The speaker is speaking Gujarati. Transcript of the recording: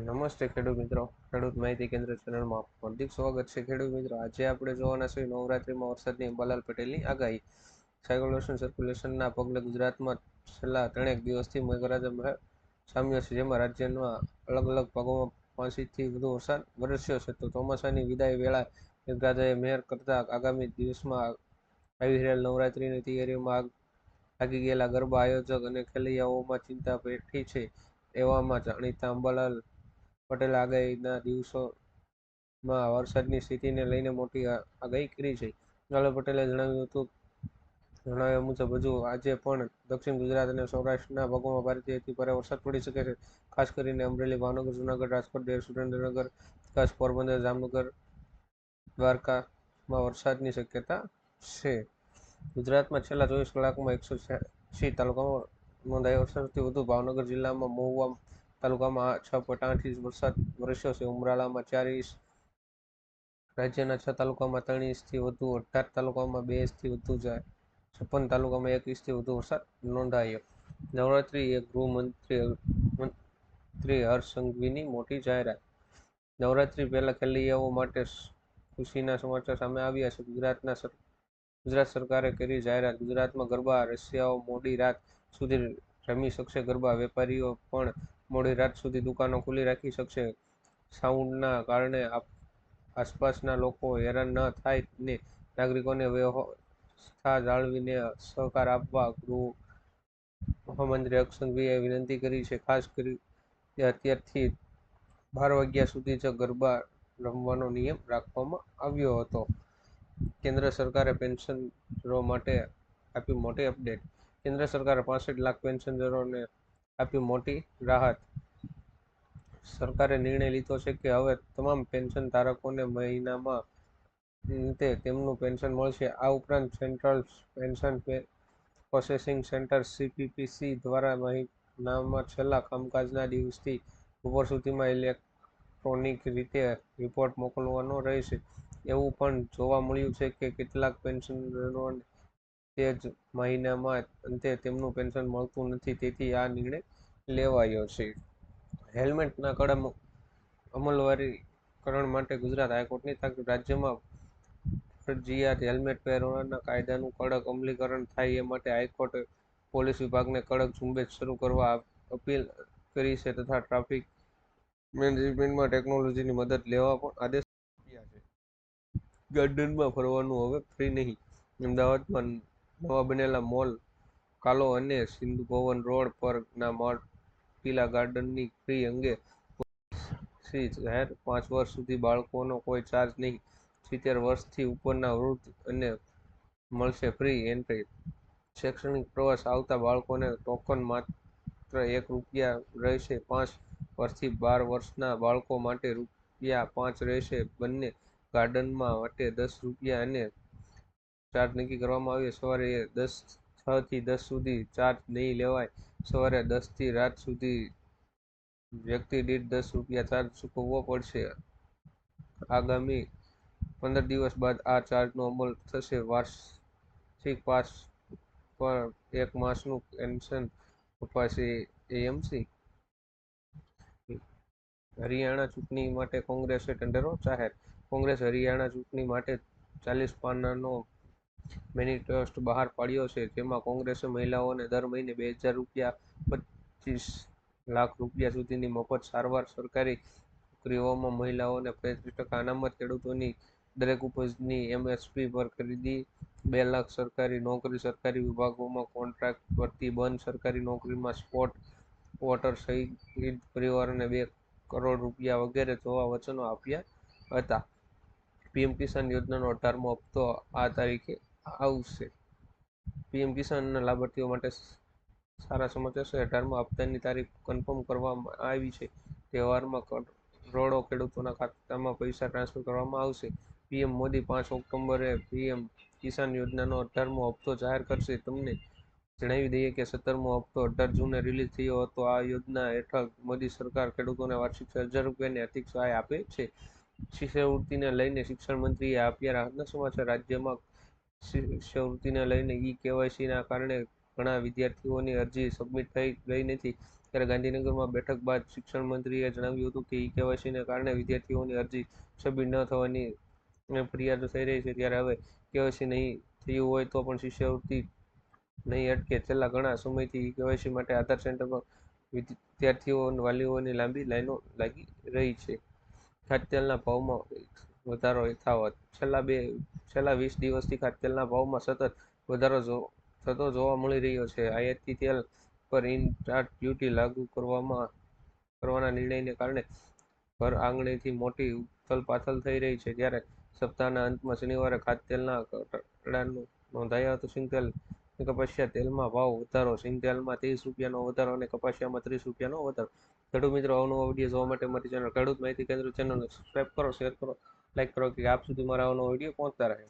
નમસ્તે ખેડૂત મિત્રો. ખેડૂત માહિતી કેન્દ્ર ચેનલમાં હાર્દિક સ્વાગત છે. ખેડૂત મિત્રો, આજે આપણે જોવાના છીએ નવરાત્રીમાં વરસાદની અંબાલાલ પટેલની આગાહી. સાયકોલેશન સર્ક્યુલેશનના પગલે ગુજરાતમાં છેલ્લા ત્રણેક દિવસથી મેઘરાજા સામ્યો છે. જેમાં રાજ્યના અલગ અલગ ભાગોમાં પાંચથી વધુ વરસાદ વરસ્યો છે. તો ચોમાસાની વિદાય વેળા મેઘરાજાએ મહેર કરતા આગામી દિવસમાં આવી રહેલ નવરાત્રીની તૈયારીઓમાં લાગી ગયેલા ગરબા, આયોજક અને ખેલૈયાઓમાં ચિંતા પેઠી છે. એવામાં જાણીતા અંબાલાલ પટેલે આગાહીના દિવસોમાં વરસાદની સ્થિતિને લઈને મોટી આગાહી કરી છે. અંબાલાલ પટેલે જણાવ્યું હતું, જણાવ્યા મુજબ હજુ આજે પણ દક્ષિણ ગુજરાત અને સૌરાષ્ટ્રના ભાગોમાં ભારેથી ભારે વરસાદ પડી શકે છે. ખાસ કરીને અમરેલી, ભાવનગર, જૂનાગઢ, રાજકોટ દેવ સુરેન્દ્રનગર કચ્છ પોરબંદર, જામનગર, દ્વારકામાં વરસાદની શક્યતા છે. ગુજરાતમાં છેલ્લા ચોવીસ કલાકમાં એકસો છ્યાસી તાલુકામાં નોંધાયો વરસાદથી વધુ. ભાવનગર જિલ્લામાં મહુવા તાલુકામાં છ પોઈન્ટ આઠ ઇંચ વરસાદ વરસ્યો છે. ઉમરાળામાં ચાર ઇંચ, રાજ્યના છ તાલુકામાં ત્રણ ઇંચથી વધુ, અઢાર તાલુકામાં બે ઇંચથી વધુ જાય છપ્પન તાલુકામાં એક ઇંચથી વધુ વરસાદ નોંધાયો. નવરાત્રી એ ગૃહમંત્રી, મંત્રી હર્ષસંઘવીની મોટી જાહેરાત. નવરાત્રી પહેલા ખેલૈયાઓ માટે ખુશીના સમાચાર સામે આવ્યા છે. ગુજરાતના ગુજરાત સરકારે કરી જાહેરાત. ગુજરાતમાં ગરબા રશિયાઓ મોડી રાત સુધી રમી શકશે. ગરબા વેપારીઓ પણ મોડી રાત સુધી દુકાનો ખુલ્લી રાખી શકશે. સાઉન્ડના કારણે આસપાસના લોકો હેરાન ન થાય ને નાગરિકોને વ્યવસ્થા જાળવીને સહકાર આપવા ગૃહ મહામંત્રી હર્ષસંઘવીએ વિનંતી કરી છે. ખાસ કરી અત્યારથી બાર વાગ્યા સુધી જ ગરબા રમવાનો નિયમ રાખવામાં આવ્યો હતો. કેન્દ્ર સરકારે પેન્શનરો માટે આપી મોટી અપડેટ. કેન્દ્ર સરકારે પાસઠ લાખ પેન્શનરોને આપી મોટી રાહત. સરકારે નિર્ણય લીધો છે કે હવે તમામ પેન્શન ધારકોને મહિનામાં અંતે તેમનું પેન્શન મળશે. આ ઉપરાંત central pension processing centre CPPC દ્વારા મહિનામાં છેલ્લા કામકાજના દિવસથી બપોર સુધીમાં ઇલેક્ટ્રોનિક રીતે રિપોર્ટ મોકલવાનો રહેશે. એવું પણ જોવા મળ્યું છે કે કેટલાક પેન્શનરોને તે જ મહિનામાં અંતે તેમનું પેન્શન મળતું નથી, તેથી આ નિર્ણય લેવાયો છે. હેલ્મેટના કડક અમલવારીકરણ માટે ગુજરાત હાઈકોર્ટની તાકીદ, રાજ્યમાં ફરજિયાત હેલ્મેટ પહેરવાના કાયદાનું કડક અમલીકરણ થાય એ માટે હાઈકોર્ટે પોલીસ વિભાગને કડક ઝુંબેશ શરૂ કરવા અપીલ કરી છે તથા ટ્રાફિક મેનેજમેન્ટમાં ટેકનોલોજીની મદદ લેવા પણ આદેશ આપ્યા છે. ગાર્ડનમાં ફરવાનું હવે ફ્રી નહીં. અમદાવાદમાં નવા બનેલા મોલ, કાલો અને સિંધુ ભવન રોડ પરના પીલા ગાર્ડનની ફી અંગે પોલિસી જાહેર પાંચ વર્ષ સુધી બાળકોનો કોઈ ચાર્જ નહીં. સિત્તેર વર્ષથી ઉપરના વૃદ્ધ અને મળશે ફ્રી એન્ટ્રી. શૈક્ષણિક પ્રવાસ આવતા બાળકોને ટોકન માત્ર એક રૂપિયા રહેશે, પાંચ વર્ષથી બાર વર્ષના બાળકો માટે રૂપિયા પાંચ રહેશે. બંને ગાર્ડનમાં માટે દસ રૂપિયા અને ચાર્જ નક્કી કરવામાં આવ્યો. સવારે દસ છ થી દસ સુધી ચાર્જ નહીં લેવાય. સવારે દસથી રાત સુધી વ્યક્તિ દીઠ દસ રૂપિયા ચાર્જ ચૂકવવો પડશે. આગામી પંદર દિવસ બાદ આ ચાર્જનો અમલ થશે. વાર્ષિક પાસ પર એક માસનું પેન્શન અપાશે એએમસી. હરિયાણા ચૂંટણી માટે કોંગ્રેસે ઢંઢેરો જાહેર. કોંગ્રેસ હરિયાણા ચૂંટણી માટે ચાલીસ પાનાનો મેનિફેસ્ટો બહાર પાડ્યો છે. જેમાં કોંગ્રેસે મહિલાઓને દર મહિને બે હજાર રૂપિયા, પચીસ લાખ રૂપિયા સુધીની મફત સારવાર સરકારી નોકરીઓમાં મહિલાઓને પેત્રીસ ટકા અનામત ખેડૂતોની દરેક ઉપજની એમએસપી પર ખરીદી, બે લાખ સરકારી નોકરી સરકારી વિભાગોમાં કોન્ટ્રાક્ટ ભરતી, બંધ સરકારી નોકરીમાં સ્પોટ વોટર સહિત પરિવારોને બે કરોડ રૂપિયા વગેરે જોવા વચનો આપ્યા હતા. પીએમ કિસાન યોજનાનો અઢારમો હપ્તો આ તારીખે આવશે પીએમ કિસાનના લાભાર્થીઓ માટે સારા સમાચાર છે. અઢારમા હપ્તાની તારીખ કન્ફર્મ કરવામાં આવી છે. તહેવારમાં કરોડો ખેડૂતોના ખાતામાં પૈસા ટ્રાન્સફર કરવામાં આવશે. પીએમ મોદી પાંચ ઓક્ટોબરે પીએમ કિસાન યોજનાનો અઢારમો હપ્તો જાહેર કરશે. તમને જણાવી દઈએ કે સત્તરમો હપ્તો અઢાર જૂને રિલીઝ થયો હતો. આ યોજના હેઠળ મોદી સરકાર ખેડૂતોને વાર્ષિક છ હજાર રૂપિયાની આર્થિક સહાય આપે છે. શિષ્યવૃત્તિને લઈને શિક્ષણ મંત્રીએ આપ્યા. રાહતના સમાચાર, રાજ્યમાં શિષ્યવૃત્તિને લઈને ઈ કેવાયસીના કારણે ઘણા વિદ્યાર્થીઓની અરજી સબમિટ થઈ ગઈ નથી. ત્યારે ગાંધીનગરમાં બેઠક બાદ શિક્ષણ મંત્રીએ જણાવ્યું હતું કે ઈ કેવાયસીને કારણે વિદ્યાર્થીઓની અરજી સબમિટ ન થવાની ફરિયાદો થઈ રહી છે. ત્યારે હવે કેવાયસી નહીં થયું હોય તો પણ શિષ્યવૃત્તિ નહીં અટકે છેલ્લા ઘણા સમયથી ઈ કેવાયસી માટે આધાર સેન્ટરમાં વિદ્યાર્થીઓ વાલીઓની લાંબી લાઈનો લાગી રહી છે. ખાદ્યતેલના ભાવમાં વધારો યથાવત. છેલ્લા બે, છેલ્લા વીસ દિવસથી ખાદ્યતેલના ભાવમાં સતત વધારો થતો જોવા મળી રહ્યો છે. આયાતી તેલ પર ઇમ્પોર્ટ ડ્યુટી લાગુ કરવામાં, કરવાના નિર્ણયને કારણે ઘર આંગણેથી મોટી ઉથલપાથલ થઈ રહી છે. ત્યારે સપ્તાહના અંતમાં શનિવારે ખાદ્યતેલના ઘટાડા નોંધાયા હતો સિંગતેલ કપાસિયા તેલમાં ભાવ વધારો. સિંગતેલમાં ત્રીસ રૂપિયાનો વધારો અને કપાસિયામાં ત્રીસ રૂપિયાનો વધારો. ખેડૂત મિત્રો અવનવા વીડિયો જોવા માટે મારી ચેનલ ખેડૂત માહિતી કેન્દ્ર ચેનલને સબસ્ક્રાઈબ કરો શેર કરો. લાઈક કરો કે આપ સુધી મારા અવનવા વીડિયો પહોંચતા રહે